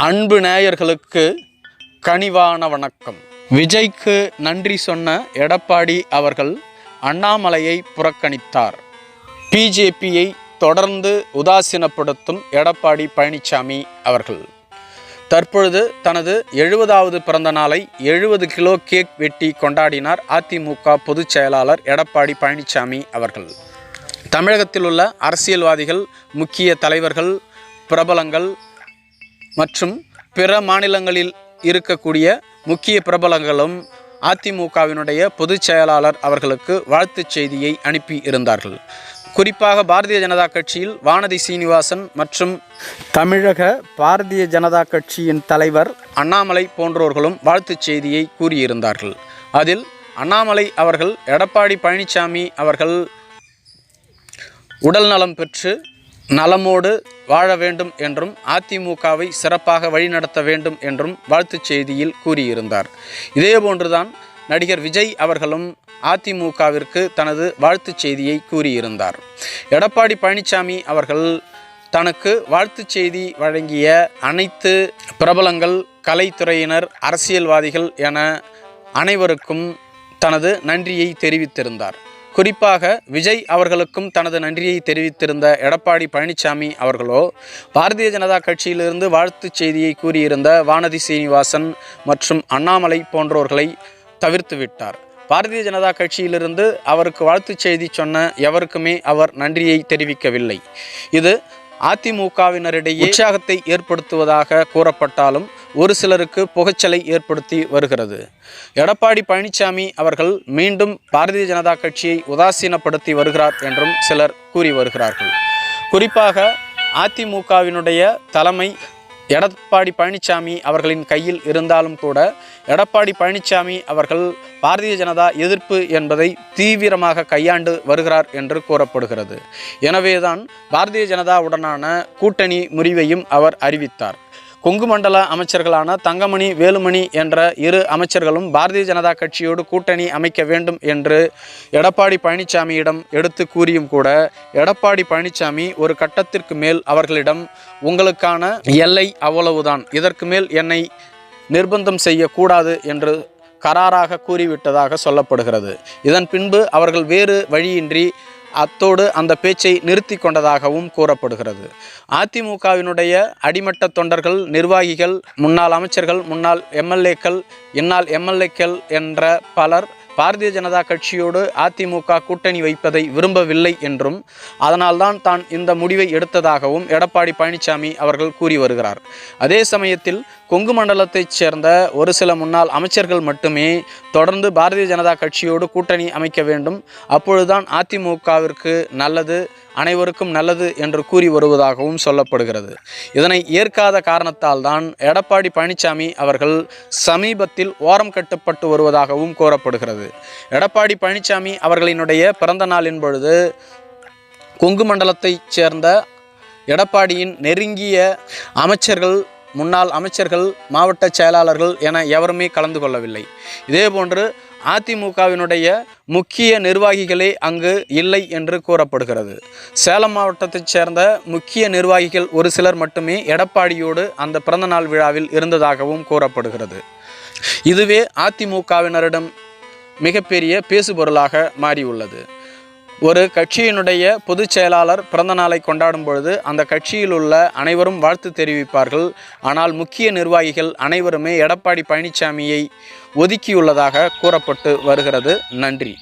அன்பு நேயர்களுக்கு கனிவான வணக்கம். விஜய்க்கு நன்றி சொன்ன எடப்பாடி அவர்கள் அண்ணாமலையை புறக்கணித்தார். பிஜேபியை தொடர்ந்து உதாசீனப்படுத்தும் எடப்பாடி பழனிசாமி அவர்கள். தற்பொழுது தனது எழுபதாவது பிறந்த நாளை எழுபது கிலோ கேக் வெட்டி கொண்டாடினார் அதிமுக பொதுச் செயலாளர் எடப்பாடி பழனிசாமி அவர்கள். தமிழகத்தில் உள்ள அரசியல்வாதிகள் முக்கிய தலைவர்கள் பிரபலங்கள் மற்றும் பிற மாநிலங்களில் இருக்கக்கூடிய முக்கிய பிரபலங்களும் அதிமுகவினுடைய பொதுச் செயலாளர் அவர்களுக்கு வாழ்த்துச் செய்தியை அனுப்பி இருந்தார்கள். குறிப்பாக பாரதிய ஜனதா கட்சியில் வானதி சீனிவாசன் மற்றும் தமிழக பாரதிய ஜனதா கட்சியின் தலைவர் அண்ணாமலை போன்றோர்களும் வாழ்த்துச் செய்தியை கூறியிருந்தார்கள். அதில் அண்ணாமலை அவர்கள் எடப்பாடி பழனிசாமி அவர்கள் உடல் நலம் பெற்று நலமோடு வாழ வேண்டும் என்றும் அதிமுகவை சிறப்பாக வழிநடத்த வேண்டும் என்றும் வாழ்த்துச் செய்தியில் கூறியிருந்தார். இதேபோன்றுதான் நடிகர் விஜய் அவர்களும் அதிமுகவிற்கு தனது வாழ்த்துச் செய்தியை கூறியிருந்தார். எடப்பாடி பழனிசாமி அவர்கள் தனக்கு வாழ்த்துச் செய்தி வழங்கிய அனைத்து பிரபலங்கள் கலைத்துறையினர் அரசியல்வாதிகள் என அனைவருக்கும் தனது நன்றியை தெரிவித்திருந்தார். குறிப்பாக விஜய் அவர்களுக்கும் தனது நன்றியை தெரிவித்திருந்த எடப்பாடி பழனிசாமி அவர்களோ பாரதிய ஜனதா கட்சியிலிருந்து வாழ்த்துச் செய்தியை கூறியிருந்த வானதி சீனிவாசன் மற்றும் அண்ணாமலை போன்றோர்களை தவிர்த்துவிட்டார் பாரதிய ஜனதா கட்சியிலிருந்து அவருக்கு வாழ்த்துச் செய்தி சொன்ன எவருக்குமே அவர் நன்றியை தெரிவிக்கவில்லை. இது அதிமுகவினரிடையே உற்சாகத்தை ஏற்படுத்துவதாக கூறப்பட்டாலும் ஒரு சிலருக்கு புகைச்சலை ஏற்படுத்தி வருகிறது. எடப்பாடி பழனிசாமி அவர்கள் மீண்டும் பாரதிய ஜனதா கட்சியை உதாசீனப்படுத்தி வருகிறார் என்றும் சிலர் கூறி வருகிறார்கள். குறிப்பாக அதிமுகவினுடைய தலைமை எடப்பாடி பழனிசாமி அவர்களின் கையில் இருந்தாலும் கூட எடப்பாடி பழனிசாமி அவர்கள் பாரதிய ஜனதா எதிர்ப்பு என்பதை தீவிரமாக கையாண்டு வருகிறார் என்று கூறப்படுகிறது. எனவேதான் பாரதிய ஜனதாவுடனான கூட்டணி முறிவையும் அவர் அறிவித்தார். கொங்கு மண்டல அமைச்சர்களான தங்கமணி வேலுமணி என்ற இரு அமைச்சர்களும் பாரதிய ஜனதா கட்சியோடு கூட்டணி அமைக்க வேண்டும் என்று எடப்பாடி பழனிசாமியிடம் எடுத்து கூறியும் கூட எடப்பாடி பழனிசாமி ஒரு கட்டத்திற்கு மேல் அவர்களிடம் உங்களுக்கான எல்லை அவ்வளவுதான். இதற்கு மேல் என்னை நிர்பந்தம் செய்யக்கூடாது என்று கராராக கூறிவிட்டதாக சொல்லப்படுகிறது. இதன் பின்பு அவர்கள் வேறு வழியின்றி அத்தோடு அந்த பேச்சை நிறுத்தி கொண்டதாகவும் கூறப்படுகிறது. அதிமுகவினுடைய அடிமட்ட தொண்டர்கள் நிர்வாகிகள் முன்னாள் அமைச்சர்கள் முன்னாள் எம்எல்ஏக்கள் இன்னால் எம்எல்ஏக்கள் என்ற பலர் பாரதிய ஜனதா கட்சியோடு அதிமுக கூட்டணி வைப்பதை விரும்பவில்லை என்றும் அதனால்தான் தான் இந்த முடிவை எடுத்ததாகவும் எடப்பாடி பழனிசாமி அவர்கள் கூறி வருகிறார். அதே சமயத்தில் கொங்கு மண்டலத்தைச் சேர்ந்த ஒரு சில முன்னாள் அமைச்சர்கள் மட்டுமே தொடர்ந்து பாரதிய ஜனதா கட்சியோடு கூட்டணி அமைக்க வேண்டும். அப்பொழுதுதான் அதிமுகவிற்கு நல்லது அனைவருக்கும் நல்லது என்று கூறி வருவதாகவும் சொல்லப்படுகிறது. இதனை ஏற்காத காரணத்தால் தான் எடப்பாடி பழனிசாமி அவர்கள் சமீபத்தில் ஓரம் கட்டப்பட்டு வருவதாகவும் கூறப்படுகிறது. எடப்பாடி பழனிசாமி அவர்களினுடைய பிறந்த நாளின் பொழுது கொங்கு மண்டலத்தைச் சேர்ந்த எடப்பாடியின் நெருங்கிய அமைச்சர்கள் முன்னாள் அமைச்சர்கள் மாவட்ட செயலாளர்கள் என எவருமே கலந்து கொள்ளவில்லை. இதேபோன்று அதிமுகவினுடைய முக்கிய நிர்வாகிகளே அங்கு இல்லை என்று கூறப்படுகிறது. சேலம் மாவட்டத்தைச் சேர்ந்த முக்கிய நிர்வாகிகள் ஒரு சிலர் மட்டுமே எடப்பாடியோடு அந்த பிறந்தநாள் விழாவில் இருந்ததாகவும் கூறப்படுகிறது. இதுவே அதிமுகவினரிடம் மிகப்பெரிய பேசுபொருளாக மாறியுள்ளது. ஒரு கட்சியினுடைய பொதுச் செயலாளர் பிறந்த நாளை கொண்டாடும் பொழுது அந்த கட்சியில் உள்ள அனைவரும் வாழ்த்து தெரிவிப்பார்கள். ஆனால் முக்கிய நிர்வாகிகள் அனைவருமே எடப்பாடி பழனிசாமியை ஒதுக்கியுள்ளதாக கூறப்பட்டு வருகிறது. நன்றி.